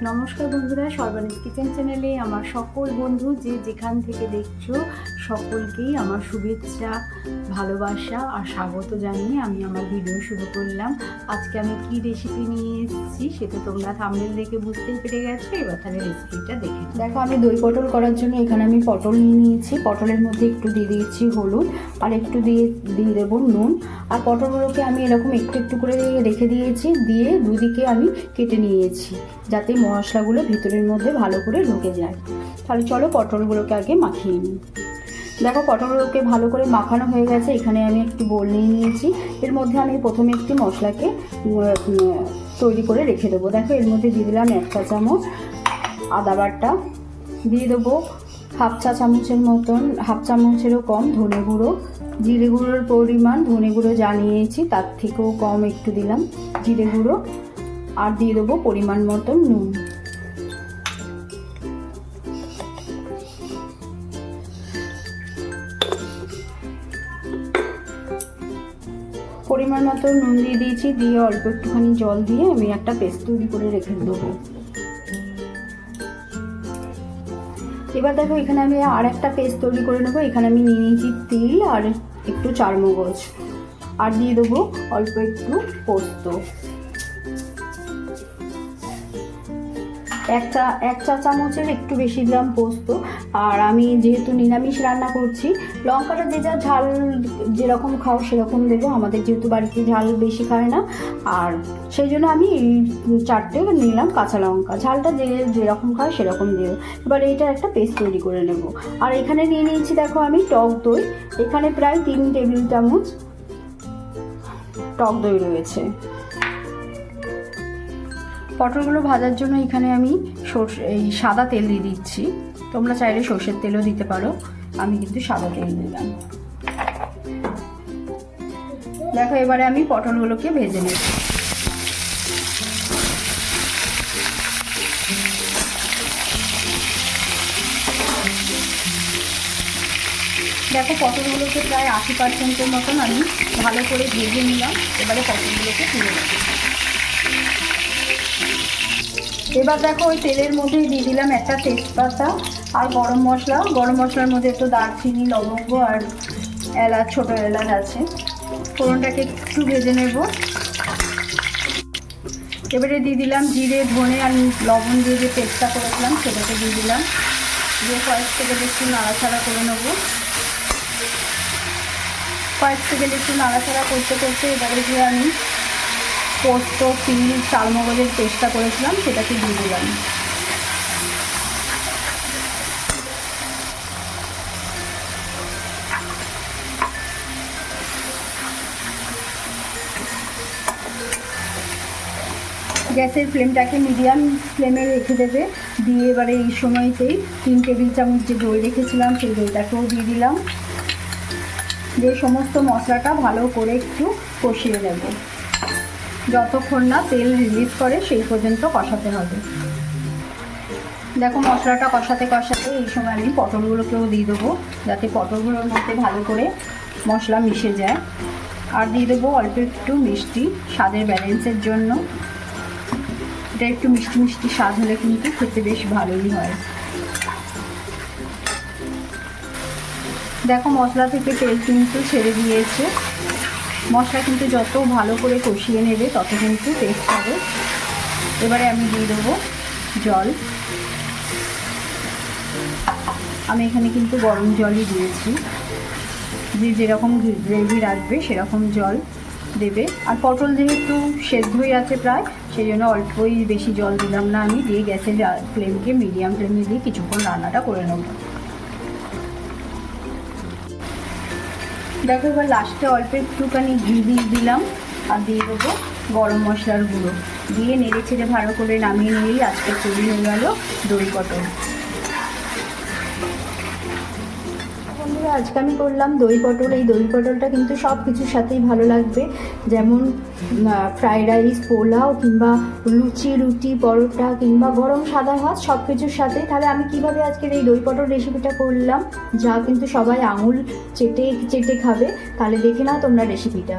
নমস্কার বন্ধুরা সর্বানিস কিচেন চ্যানেলে আমার সকল বন্ধু যে যেখান থেকে দেখছ সকলকেই আমার শুভেচ্ছা, ভালোবাসা আর স্বাগত জানিয়ে আমি আমার ভিডিও শুরু করলাম। আজকে আমি কি রেসিপি নিয়ে এসেছি সেটা তোমরা থামনেল দেখে বুঝতেই পেরে গেছো। এবার তাহলে রেসিপিটা দেখে দেখো, আমি দই পটল করার জন্য এখানে আমি পটল নিয়ে নিয়েছি। পটলের মধ্যে একটু দিয়ে দিয়েছি হলুদ আর একটু দিয়ে দিয়ে দেবো নুন। আর পটলগুলোকে আমি এরকম একটু একটু করে রেখে দিয়েছি, দিয়ে দুদিকে আমি কেটে নিয়েছি, যাতে মশলাগুলো ভিতরের মধ্যে ভালো করে ঢুকে যায়। তাহলে চলো পটলগুলোকে আগে মাখিয়ে নিই। দেখো পটলগুলোকে ভালো করে মাখানো হয়ে গেছে। এখানে আমি একটু বোল নিয়ে নিয়েছি। এর মধ্যে আমি প্রথমে একটি মশলাকে তৈরি করে রেখে দেবো। দেখো এর মধ্যে দিয়ে দিলাম এক চা চামচ আদা বাটা। দিয়ে দেবো হাফ চা চামচের মতন, হাফ চামচেরও কম ধনে গুঁড়ো। জিরে গুঁড়োর পরিমাণ, ধনে গুঁড়ো জানিয়েছি তার থেকেও কম একটু দিলাম জিরে গুঁড়ো। আর দিয়ে দেবো পরিমাণ মতন নুন। পরিমাণ মতো নুন দিয়ে দিয়েছি, দিয়ে অল্প একটুখানি জল দিয়ে আমি একটা পেস্ট তৈরি করে রেখে দেবো। এবার দেখো, এখানে আমি আর একটা পেস্ট তৈরি করে নেব। এখানে আমি নিয়ে নিয়েছি তিল আর একটু চারমগজ। আর দিয়ে দেবো অল্প একটু পোস্ত। এক চা এক চা চামচের একটু বেশি দিলাম পোস্ত। আর আমি যেহেতু নিরামিষ রান্না করছি, লঙ্কাটা যে যা ঝাল যেরকম খাও সেরকম দেবো। আমাদের যেহেতু বাড়িতে ঝাল বেশি খায় না। আর সেই জন্য আমি এই চারটে নিলাম কাঁচা লঙ্কা। ঝালটা যে যেরকম খায় সেরকম দেবো। এবার এইটা একটা পেস্ট তৈরি করে নেব। আর এখানে নিয়ে নিয়েছি দেখো আমি টক দই। এখানে প্রায় তিন টেবিল চামচ টক দই রয়েছে। পটলগুলো ভাজার জন্য এখানে আমি সর্ষে, এই সাদা তেল দিয়ে দিচ্ছি। তোমরা চাইলে সর্ষের তেলও দিতে পারো। আমি কিন্তু সাদা তেল দিলাম। দেখো, এবারে আমি পটলগুলোকে ভেজে নেব। দেখো, পটলগুলোকে প্রায় আশি পার্সেন্টের মতন আমি ভালো করে ভেজে নিলাম। এবারে পটলগুলোকে তুলে নেব। এবার দেখো ওই তেলের মধ্যে দিয়ে দিলাম একটা তেজপাতা আর গরম মশলা। গরম মশলার মধ্যে একটু দারচিনি, লবঙ্গ আর এলাচ, ছোটো এলাচ আছে। ফোড়নটাকে একটু ভেজে নেব। এবারে দিয়ে দিলাম জিরে, ধনে আর লবণ দিয়ে যে পেস্টটা করেছিলাম সেটাকে দিয়ে দিলাম। দিয়ে কয়েক সেকেন্ড একটু নাড়াচাড়া করে নেব। কয়েক সেকেন্ড একটু নাড়াচাড়া করতে করতে এবারে যে আমি পোস্ত, তিল চালমগজের পেস্টটা করেছিলাম, সেটাকে দিয়ে দিলাম। গ্যাসের ফ্লেমটাকে মিডিয়াম ফ্লেমে রেখে দেবে। দিয়ে এবারে এই সময়তেই তিন টেবিল চামচ যে দই রেখেছিলাম, সেই দইটাকেও দিয়ে দিলাম। দিয়ে সমস্ত মশলাটা ভালো করে একটু কষিয়ে নেব। যতক্ষণ না তেল রিলিজ করে, সেই পর্যন্ত কষাতে হবে। দেখো, মশলাটা কষাতে কষাতে এই সময় আমি পটলগুলোকেও দিয়ে দেবো, যাতে পটলগুলোর মধ্যে ভালো করে মশলা মিশে যায়। আর দিয়ে দেবো অল্প একটু মিষ্টি স্বাদের ব্যালেন্সের জন্য। এটা একটু মিষ্টি মিষ্টি স্বাদ হলে কিন্তু খেতে বেশ ভালোই হয়। দেখো, মশলা থেকে তেল কিন্তু ছেড়ে দিয়েছে। মশলা কিন্তু যত ভালো করে কষিয়ে নেবে, তত কিন্তু টেস্ট হবে এবারে আমি দিয়ে দেবো জল। আমি এখানে কিন্তু গরম জলই দিয়েছি। যে যেরকম গ্রেভি রাখবে, সেরকম জল দেবে। আর পটল যেহেতু সেদ্ধই আছে প্রায় সেই জন্য অল্পই বেশি জল দিলাম না আমি। দিয়ে গ্যাসের ফ্লেমকে মিডিয়াম ফ্লেমে দিয়ে কিছুক্ষণ রান্নাটা করে নেব। দেখো, এবার লাস্টে অল্প একটুখানি ঘি দিয়ে দিলাম আর দিয়ে দেবো গরম মশলার গুঁড়ো। দিয়ে নেড়ে ছেড়ে ভালো করে নামিয়ে নিয়েই আজকে তৈরি হয়ে গেল দই পটল। বন্ধুরা, আজকে আমি করলাম দই পটল। এই দই পটলটা কিন্তু সব কিছুর সাথেই ভালো লাগবে। যেমন ফ্রাইড রাইস পোলাও কিংবা লুচি, রুটি, পরোটা কিংবা গরম সাদা ভাত সব কিছুর সাথে তাহলে আমি কীভাবে আজকের এই দই পটল রেসিপিটা করলাম? যা কিন্তু সবাই আঙুল চেটে চেটে খাবে। তাহলে দেখে নাও তোমরা রেসিপিটা